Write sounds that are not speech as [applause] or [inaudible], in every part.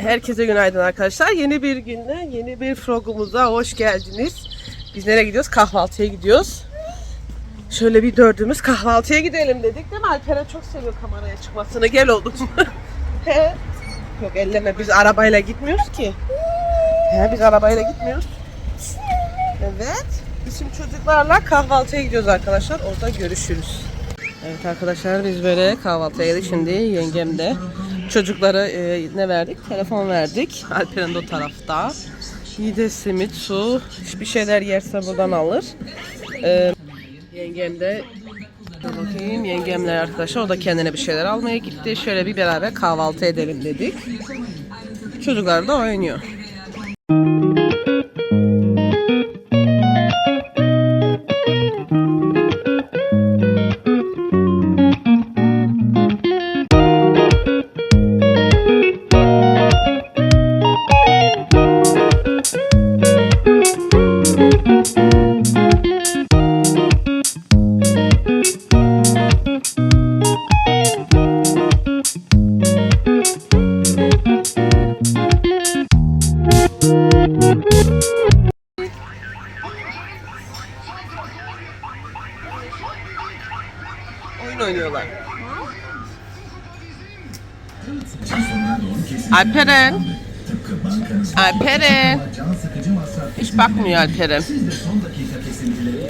Herkese günaydın arkadaşlar. Yeni bir günde, yeni bir vlogumuza hoş geldiniz. Biz nereye gidiyoruz? Kahvaltıya gidiyoruz. Şöyle bir dördümüz kahvaltıya gidelim dedik değil mi? Alperen çok seviyor kameraya çıkmasını. Gel oğlum. [laughs] Yok elleme biz arabayla gitmiyoruz ki. He, biz arabayla gitmiyoruz. Evet. Biz şimdi çocuklarla kahvaltıya gidiyoruz arkadaşlar. Orada görüşürüz. Evet arkadaşlar biz böyle kahvaltıya geldik. Şimdi yengem de çocuklara e, ne verdik? Telefon verdik. Alperen de o tarafta. Yide simit, su. Bir şeyler yerse buradan alır. E, yengem de bakayım yengemler arkadaşlar o da kendine bir şeyler almaya gitti. Şöyle bir beraber kahvaltı edelim dedik. Çocuklar da oynuyor. Alperen. Alperen. Hiç bakmıyor Alperen.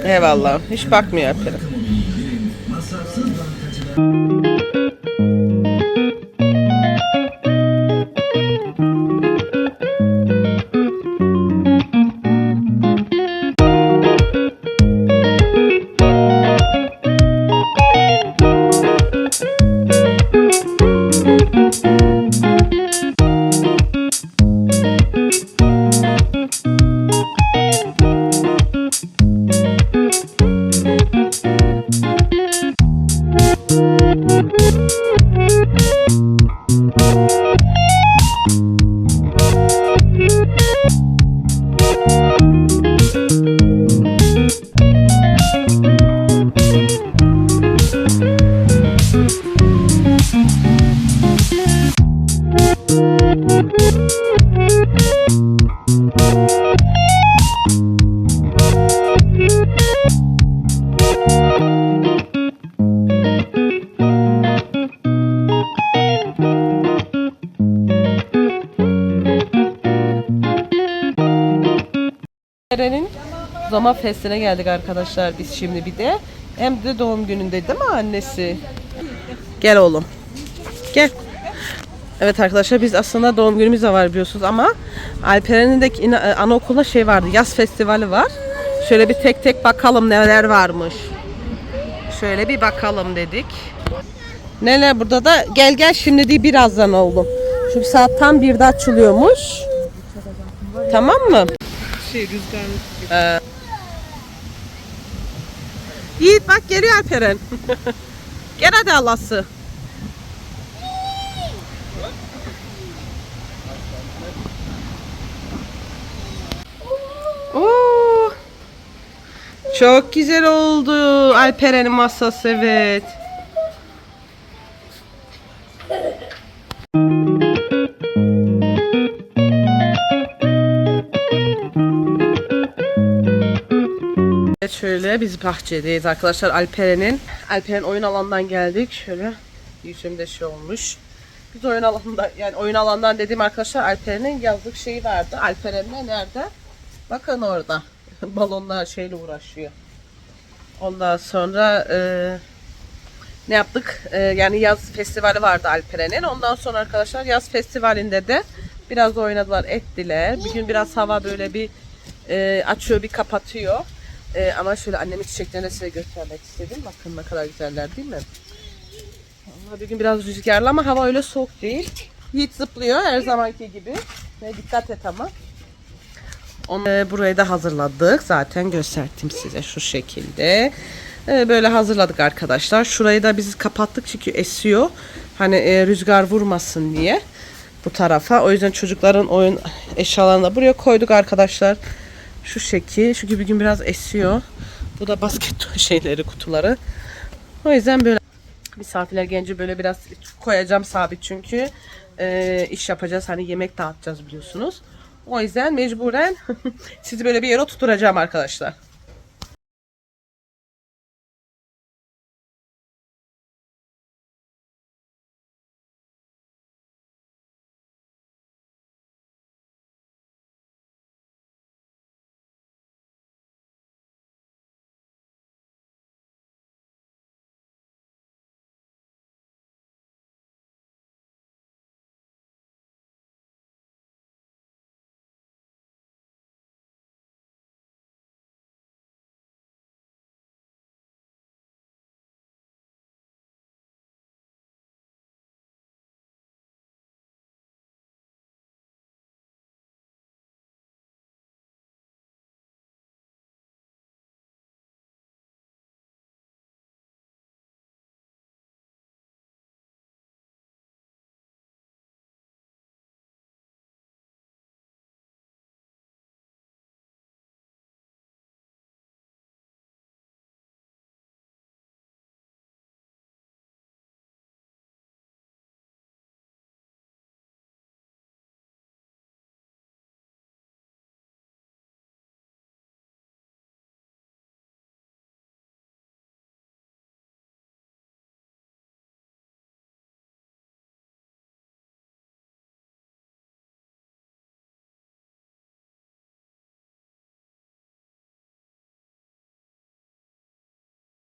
Eyvallah. Hiç bakmıyor Alperen. Eren'in Zama Festi'ne geldik arkadaşlar biz şimdi bir de. Hem de doğum gününde değil mi annesi? Gel oğlum. Gel. Evet arkadaşlar biz aslında doğum günümüz de var biliyorsunuz ama Alperen'in de ina- anaokulunda şey vardı yaz festivali var. Şöyle bir tek tek bakalım neler varmış. Şöyle bir bakalım dedik. Neler burada da gel gel şimdi değil birazdan oğlum. Çünkü saat tam birde açılıyormuş. Tamam mı? Şey rüzgarlı. Ee, Yiğit bak geliyor Alperen. [laughs] Gel hadi Allah'sı. Oo. Çok güzel oldu Alperen'in masası evet. Evet şöyle biz bahçedeyiz arkadaşlar Alperen'in. Alperen oyun alanından geldik. Şöyle yüzümde şey olmuş. Biz oyun alanında yani oyun alanından dediğim arkadaşlar Alperen'in yazlık şeyi vardı. Alperen'le nerede? Bakın orada. [laughs] Balonlar şeyle uğraşıyor. Ondan sonra e, ne yaptık? E, yani yaz festivali vardı Alperen'in. Ondan sonra arkadaşlar yaz festivalinde de biraz oynadılar, ettiler. Bir gün biraz hava böyle bir e, açıyor, bir kapatıyor. E, ama şöyle annemin çiçeklerini de size göstermek istedim. Bakın ne kadar güzeller değil mi? Vallahi bir gün biraz rüzgarlı ama hava öyle soğuk değil. Yiğit zıplıyor her zamanki gibi. Ve dikkat et ama. Onu, e, burayı da hazırladık. Zaten gösterdim size şu şekilde. E, böyle hazırladık arkadaşlar. Şurayı da biz kapattık çünkü esiyor. Hani e, rüzgar vurmasın diye bu tarafa. O yüzden çocukların oyun eşyalarını da buraya koyduk arkadaşlar. Şu şekil. Çünkü bir gün biraz esiyor. Bu da basket [laughs] şeyleri, kutuları. O yüzden böyle misafirler gelince böyle biraz koyacağım sabit çünkü. e, iş yapacağız. Hani yemek dağıtacağız biliyorsunuz. O yüzden mecburen [laughs] sizi böyle bir yere oturtacağım arkadaşlar.